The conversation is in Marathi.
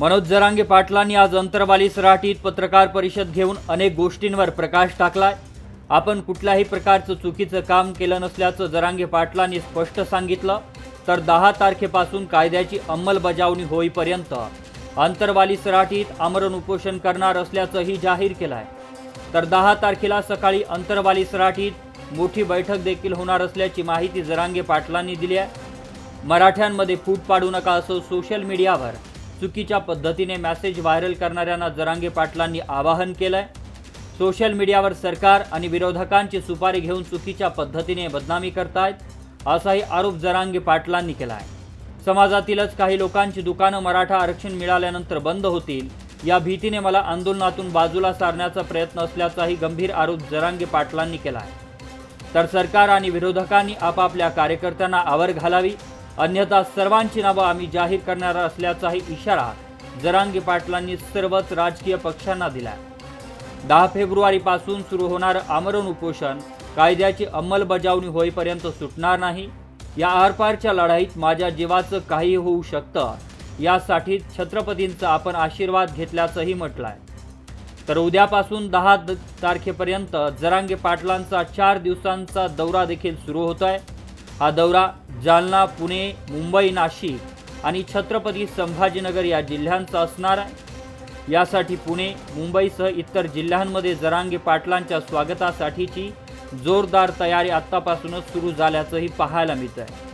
मनोज जरांगे पाटलांनी आज अंतरवाली सराटीत पत्रकार परिषद घेऊन अनेक गोष्टींवर प्रकाश टाकलाय. आपण कुठल्याही प्रकारचं चुकीचं काम केलं नसल्याचं जरांगे पाटलांनी स्पष्ट सांगितलं. तर दहा तारखेपासून कायद्याची अंमलबजावणी होईपर्यंत अंतरवाली सराटीत आमरण उपोषण करणार असल्याचंही जाहीर केलं आहे तर दहा तारखेला सकाळी अंतरवाली सराटीत मोठी बैठक देखील होणार असल्याची माहिती जरांगे पाटलांनी दिली आहे. मराठ्यांमध्ये फूट पाडू नका असं सोशल मीडियावर चुकीच्या पद्धतीने मेसेज व्हायरल करणाऱ्यांना जरांगे पाटलांनी आवाहन केलंय. सोशल मीडियावर सरकार आणि विरोधकांची सुपारी घेऊन चुकीच्या पद्धतीने बदनामी करतायत असाही आरोप जरांगे पाटलांनी केला आहे समाजातीलच काही लोकांची दुकानं मराठा आरक्षण मिळाल्यानंतर बंद होतील या भीतीने मला आंदोलनातून बाजूला सारण्याचा प्रयत्न असल्याचाही गंभीर आरोप जरांगे पाटलांनी केला आहे तर सरकार आणि विरोधकांनी आपापल्या कार्यकर्त्यांना आवर घालावी अन्यथा सर्वांची नावं आम्ही जाहीर करणार असल्याचाही इशारा जरांगे पाटलांनी सर्वच राजकीय पक्षांना दिला दहा फेब्रुवारीपासून सुरू होणारं आमरण उपोषण. कायद्याची अंमलबजावणी होईपर्यंत सुटणार नाही. या आरपारच्या लढाईत माझ्या जीवाचं काही होऊ शकतं. यासाठी छत्रपतींचा आपण आशीर्वाद घेतल्याचंही म्हटलं आहे तर उद्यापासून दहा तारखेपर्यंत जरांगे पाटलांचा चार दिवसांचा दौरा देखील सुरू होत आहे हा दौरा जालना पुणे मुंबई नाशिक आणि छत्रपती संभाजीनगर या जिल्ह्यांचा असणार आहे. यासाठी पुणे मुंबईसह इतर जिल्ह्यांमध्ये जरांगे पाटलांच्या स्वागतासाठीची जोरदार तयारी आत्तापासूनच सुरू झाल्याचंही पाहायला मिळतं आहे